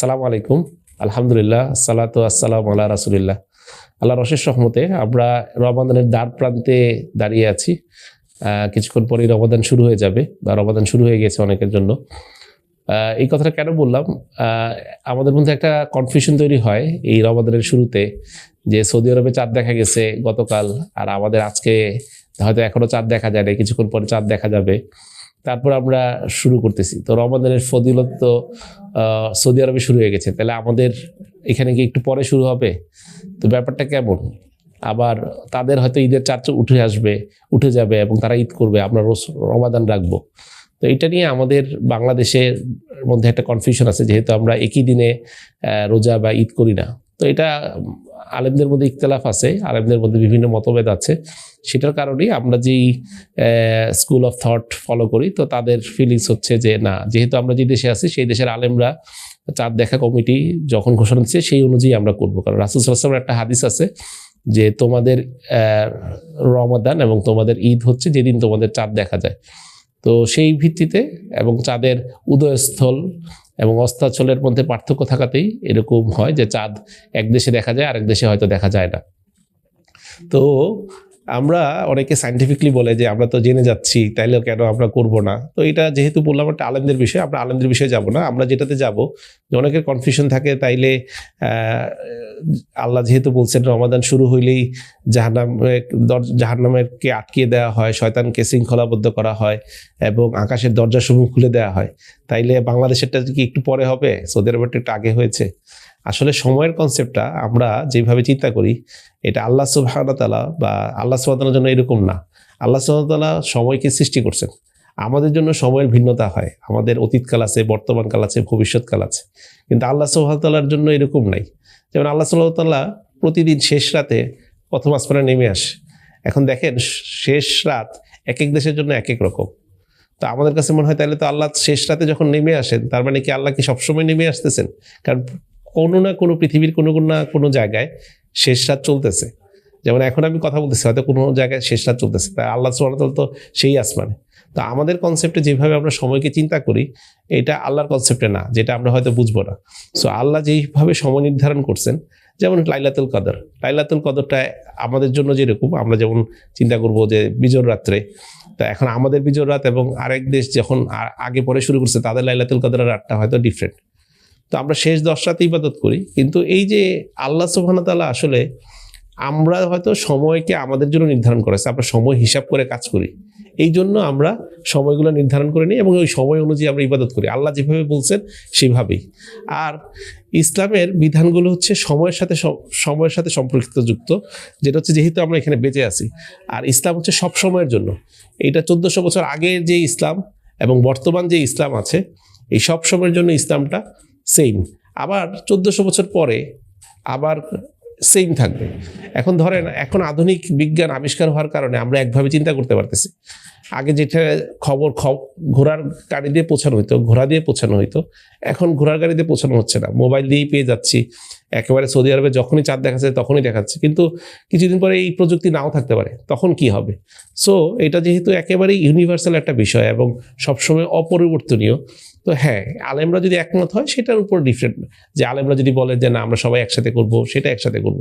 সালাম আলাইকুম। আলহামদুলিল্লাহ, সালাতু আসসালাম আল্লাহ রাসুলিল্লাহ। আল্লাহ অশেষ রহমতে আমরা রমাদানের দ্বার প্রান্তে দাঁড়িয়ে আছি। কিছুক্ষণ পরেই রমাদান শুরু হয়ে যাবে বা রমাদান শুরু হয়ে গেছে অনেকের জন্য। এই কথাটা কেন বললাম? আমাদের মধ্যে একটা কনফিউশন তৈরি হয় এই রমাদানের শুরুতে যে সৌদি আরবে চাঁদ দেখা গেছে গতকাল, আর আমাদের আজকে হয়তো এখনও চাঁদ দেখা যায় না কিছুক্ষণ পরে চাঁদ দেখা যাবে। তারপর আমরা শুরু করতেছি। তো রমাদানের ফদিলত তো সৌদি আরবে শুরু হয়ে গেছে। তাহলে আমাদের এখানে কি একটু পরে শুরু হবে? তো ব্যাপারটা কেমন? আবার তাদের হয়তো ঈদের চার্চ উঠে আসবে, উঠে যাবে এবং তারা ঈদ করবে। আমরা রোজ রমাদান রাখব। তো এটা নিয়ে আমাদের বাংলাদেশের মধ্যে একটা কনফিউশন আছে, যেহেতু আমরা একই দিনে রোজা বা ঈদ করি না। তো এটা আলেমদের মধ্যে ইখতলাফ আছে, আলেমদের মধ্যে বিভিন্ন মতভেদ আছে। সেটার কারণেই আমরা যেই স্কুল অফ থট ফলো করি, তো তাদের ফিলিংস হচ্ছে যে না, যেহেতু আমরা যে দেশে আছি, সেই দেশের আলেমরা চাঁদ দেখা কমিটি যখন ঘোষণা দিচ্ছে, সেই অনুযায়ী আমরা করব। কারণ রাসুল সাল্লামের একটা হাদিস আছে যে তোমাদের রমাদান এবং তোমাদের ঈদ হচ্ছে যেদিন তোমাদের চাঁদ দেখা যায়। তো সেই ভিত্তিতে এবং চাঁদের উদয়স্থল এবং অস্তাচলের মধ্যে পার্থক্য থাকাতেই এরকম হয় যে চাঁদ এক দেশে দেখা যায়, আরেক দেশে হয়তো দেখা যায় না। তো আমরা অনেকে সাইন্টিফিকলি বলে যে, আমরা তো জেনে যাচ্ছি, তাইলে কেন আমরা করব না? তো এটা যেহেতু বললাম একটা আলেমদের বিষয়, আমরা আলেমদের বিষয়ে যাব না। আমরা যেটাতে যাব, যে অনেকের কনফিউশন থাকে, তাইলে আল্লাহ যেহেতু বলছেন, রমাদান শুরু হইলেই জাহান্নামে জাহান্নামেরকে আটকিয়ে দেওয়া হয়, শয়তানকে শৃঙ্খলাবদ্ধ করা হয় এবং আকাশের দরজাসমূহ খুলে দেওয়া হয়। তাইলে বাংলাদেশেরটা কি একটু পরে হবে? সৌদি আরবেরটা একটু আগে হয়েছে। আসলে সময়ের কনসেপ্টটা আমরা যেভাবে চিন্তা করি, এটা আল্লাহ সুবাহতালা বা আল্লাহ সুবাহতালার জন্য এরকম না। আল্লাহ সুবাহতালা সময়কে সৃষ্টি করছেন। আমাদের জন্য সময়ের ভিন্নতা হয়। আমাদের অতীতকাল আছে, বর্তমানকাল আছে, ভবিষ্যৎকাল আছে। কিন্তু আল্লাহ সুবাহতাল্লার জন্য এরকম নাই। যেমন আল্লাহ সুবাহতাল্লাহ প্রতিদিন শেষ রাতে প্রথম আসমানে নেমে আসে। এখন দেখেন, শেষ রাত এক এক দেশের জন্য এক এক রকম। তো আমাদের কাছে মনে হয় তাহলে তো আল্লাহ শেষ রাতে যখন নেমে আসেন, তার মানে কি আল্লাহ কি সবসময় নেমে আসতেছেন? কারণ কোনো না কোনো পৃথিবীর কোনো না কোনো জায়গায় শেষ রাত চলতেছে। যেমন এখন আমি কথা বলতেছি, হয়তো কোনো জায়গায় শেষ রাত চলতেছে। তাই আল্লাহ সুবাহতাল তো সেই আসমানে। তো আমাদের কনসেপ্টে যেভাবে আমরা সময়কে চিন্তা করি, এটা আল্লাহর কনসেপ্টে না, যেটা আমরা হয়তো বুঝব না। সো আল্লাহ যেইভাবে সময় নির্ধারণ করছেন, যেমন লাইলাতুল কদর, লাইলাতুল কদরটা আমাদের জন্য যেরকম, আমরা যেমন চিন্তা করব যে বিজোর রাত্রে, তা এখন আমাদের বিজোর রাত এবং আরেক দেশ যখন আগে পরে শুরু করছে, তাদের লাইলাতুল কদরের রাতটা হয়তো ডিফারেন্ট তো আমরা শেষ দশ রাতে ইবাদত করি, কিন্তু এই যে আল্লাহ সুবাহতাল্লাহ আসলে, আমরা হয়তো সময়কে আমাদের জন্য নির্ধারণ করেছে, আমরা সময় হিসাব করে কাজ করি। এই জন্য আমরা সময়গুলো নির্ধারণ করে নিই এবং ওই সময় অনুযায়ী আমরা ইবাদত করি। আল্লাহ যেভাবে বলছেন, সেভাবেই। আর ইসলামের বিধানগুলো হচ্ছে সময়ের সাথে সময়ের সাথে সম্পর্কিত যুক্ত, যেটা হচ্ছে যেহেতু আমরা এখানে বেঁচে আছি। আর ইসলাম হচ্ছে সব সময়ের জন্য। এইটা চোদ্দোশো বছর আগের যে ইসলাম এবং বর্তমান যে ইসলাম আছে, এই সব সময়ের জন্য ইসলামটা সেম আবার চোদ্দোশো বছর পরে আবার সেম থাকবে। এখন ধরেন, এখন আধুনিক বিজ্ঞান আবিষ্কার হওয়ার কারণে আমরা একভাবে চিন্তা করতে পারতেছি। আগে যেটা খবর, খব, ঘোড়ার গাড়ি দিয়ে পৌঁছানো হইতো, ঘোড়া দিয়ে পৌঁছানো হইতো। এখন ঘোড়ার গাড়ি দিয়ে পৌঁছানো হচ্ছে না। মোবাইল দিয়েই পেয়ে যাচ্ছি। একেবারে সৌদি আরবে যখনই চাঁদ দেখাচ্ছে, তখনই দেখাচ্ছে। কিন্তু কিছুদিন পরে এই প্রযুক্তি নাও থাকতে পারে, তখন কি হবে? সো এটা যেহেতু একেবারেই ইউনিভার্সাল একটা বিষয় এবং সবসময় অপরিবর্তনীয়, তো হ্যাঁ আলেমরা যদি একমত হয়, সেটার উপর ডিফারেন্ট যে আলেমরা যদি বলে যে, না, আমরা সবাই একসাথে করব, সেটা একসাথে করব।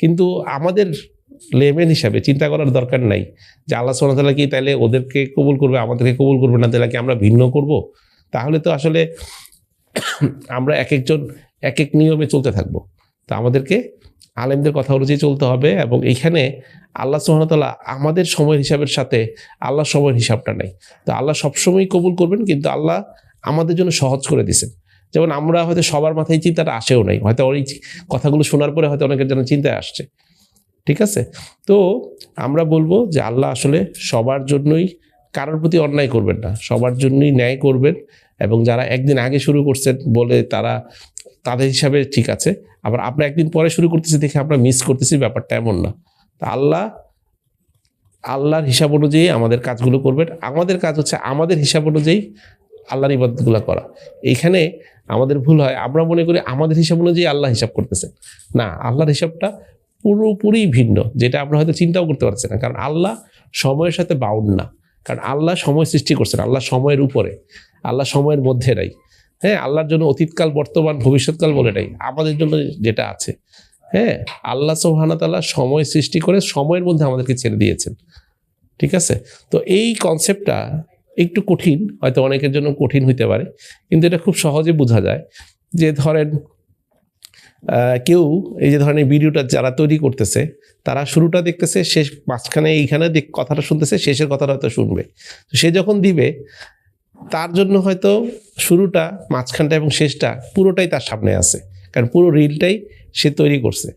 কিন্তু আমাদের লেমেন হিসাবে চিন্তা করার দরকার নাই। যে আল্লাহ সোনাতালা কি তাহলে ওদেরকে কবুল করবে, আমাদেরকে কবুল করবে না তাহলে কি আমরা ভিন্ন করব? তাহলে তো আসলে আমরা এক একজন এক এক নিয়মে চলতে থাকব। তো আমাদেরকে আলেমদের কথা অনুযায়ী চলতে হবে এবং এইখানে আল্লাহ সোহানতাল্লাহ আমাদের সময়ের হিসাবের সাথে আল্লাহ সময়ের হিসাবটা নেই। তো আল্লাহ সবসময়ই কবুল করবেন কিন্তু আল্লাহ আমাদের জন্য সহজ করে দিয়েছেন। যেমন আমরা হয়তো সবার মাথায় চিন্তাটা আসেও নাই, হয়তো ওই কথাগুলো শোনার পরে হয়তো অনেকের জন্য চিন্তায় আসছে। ঠিক আছে? তো আমরা বলব যে আল্লাহ আসলে সবার জন্যই কারোর প্রতি অন্যায় করবেন না, সবার জন্যই ন্যায় করবেন এবং যারা একদিন আগে শুরু করছেন বলে তারা তাদের হিসাবে ঠিক আছে। আবার আমরা একদিন পরে শুরু করতেছি, দেখে আমরা মিস করতেছি, ব্যাপারটা এমন না। তা আল্লাহ, আল্লাহর হিসাব অনুযায়ী আমাদের কাজগুলো করবেন। আমাদের কাজ হচ্ছে আমাদের হিসাব অনুযায়ী আল্লাহর ইবাদতগুলো করা। এইখানে আমাদের ভুল হয়। আমরা মনে করি আমাদের হিসাব অনুযায়ী আল্লাহ হিসাব করতেছেন না, আল্লাহর হিসাবটা পুরোপুরি ভিন্ন, যেটা আমরা হয়তো চিন্তাও করতে পারছি না। কারণ আল্লাহ সময়ের সাথে বাউন্ড না। কারণ আল্লাহ সময় সৃষ্টি করছেন, আল্লাহ সময়ের উপরে, আল্লাহ সময়ের মধ্যে নাই। হ্যাঁ আল্লাহর জন্য অতীতকাল, বর্তমান, ভবিষ্যৎকাল বলে নাই, আমাদের জন্য যেটা আছে। হ্যাঁ আল্লাহ সোহানাতাল্লাহ সময় সৃষ্টি করে সময়ের মধ্যে আমাদেরকে ছেড়ে দিয়েছেন। ঠিক আছে? তো এই কনসেপ্টটা একটু কঠিন, হয়তো অনেকের জন্য কঠিন হইতে পারে, কিন্তু এটা খুব সহজে বোঝা যায় যে ধরেন কেউ এই যে ধরনের ভিডিওটা যারা তৈরি করতেছে, তারা শুরুটা দেখতেছে, শেষ মাঝখানে এইখানে কথাটা শুনতেছে, শেষের কথাটা হয়তো শুনবে। সে যখন দিবে তার জন্য হয়তো শুরুটা, মাঝখানটা এবং শেষটা পুরোটাই তার সামনে আছে। কারণ পুরো রিলটাই সে তৈরি করছে।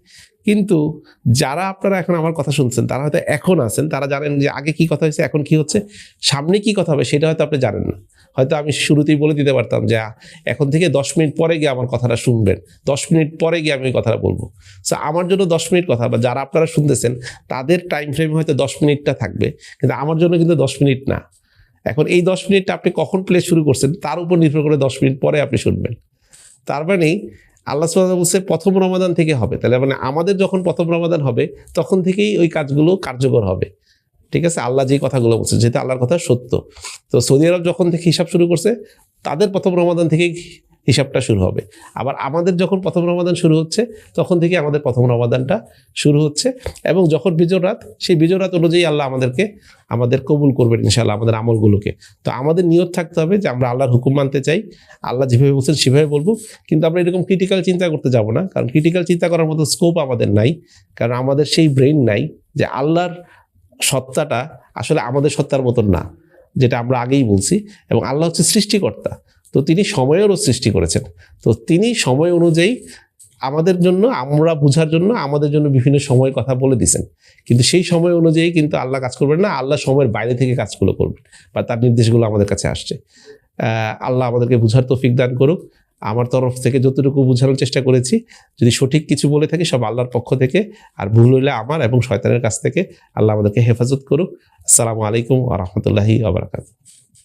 কিন্তু যারা আপনারা এখন আমার কথা শুনছেন, তারা হয়তো এখন আছেন, তারা জানেন যে আগে কি কথা হয়েছে, এখন কি হচ্ছে, সামনে কি কথা হবে সেটা হয়তো আপনি জানেন না। হয়তো আমি শুরুতেই বলে দিতে পারতাম যে এখন থেকে দশ মিনিট পরে গিয়ে আমার কথাটা শুনবেন। দশ মিনিট পরে গিয়ে আমি কথাটা বলব। সো আমার জন্য দশ মিনিট কথা, বা যারা আপনারা শুনতেছেন, তাদের টাইম ফ্রেম হয়তো দশ মিনিটটা থাকবে, কিন্তু আমার জন্য কিন্তু দশ মিনিট না। এখন এই দশ মিনিটটা আপনি কখন প্লে শুরু করছেন, তার উপর নির্ভর করে দশ মিনিট পরে আপনি শুনবেন। তার মানে আল্লাহ সুবহানাহু বলছে, প্রথম রমাদান থেকে হবে। তাহলে মানে আমাদের যখন প্রথম রমাদান হবে, তখন থেকেই ওই কাজগুলো কার্যকর হবে। ঠিক আছে? আল্লাহ যে কথাগুলো বলছে যেহেতু আল্লাহর কথা সত্য। তো সৌদি আরব যখন থেকে হিসাব শুরু করছে, তাদের প্রথম রমাদান থেকেই হিসাবটা শুরু হবে। আবার আমাদের যখন প্রথম রমাদান শুরু হচ্ছে, তখন থেকে আমাদের প্রথম রমাদানটা শুরু হচ্ছে এবং যখন বিজয় রাত, সেই বিজয় রাত অনুযায়ী আল্লাহ আমাদেরকে, আমাদের কবুল করবেন ইনশাআল্লাহ আমাদের আমলগুলোকে। তো আমাদের নিয়ত থাকতে হবে যে আমরা আল্লাহর হুকুম মানতে চাই, আল্লাহ যেভাবে বলছেন সেভাবে বলব। কিন্তু আমরা এরকম ক্রিটিক্যাল চিন্তা করতে যাব না, কারণ ক্রিটিক্যাল চিন্তা করার মতো স্কোপ আমাদের নাই, কারণ আমাদের সেই ব্রেন নাই যে আল্লাহর সত্তাটা আসলে আমাদের সত্তার মতন না, যেটা আমরা আগেই বলছি। এবং আল্লাহ হচ্ছে সৃষ্টিকর্তা তো তিনি সময়েরও সৃষ্টি করেছেন। তো তিনি সময় অনুযায়ী আমাদের জন্য, আমরা বোঝার জন্য, আমাদের জন্য বিভিন্ন সময় কথা বলে দিছেন কিন্তু সেই সময় অনুযায়ী কিন্তু আল্লাহ কাজ করবেন না, আল্লাহ সময়ের বাইরে থেকে কাজগুলো করবেন বা তার নির্দেশগুলো আমাদের কাছে আসছে। আল্লাহ আমাদেরকে বুঝার তৌফিক দান করুক। আমার তরফ থেকে যতটুকু বোঝানোর চেষ্টা করেছি, যদি সঠিক কিছু বলে থাকি সব আল্লাহর পক্ষ থেকে, আর ভুল হইলে আমার এবং শয়তানের কাছ থেকে আল্লাহ আমাদেরকে হেফাজত করুক। আসসালামু আলাইকুম আ রহমতুল্লাহি আবরাকাত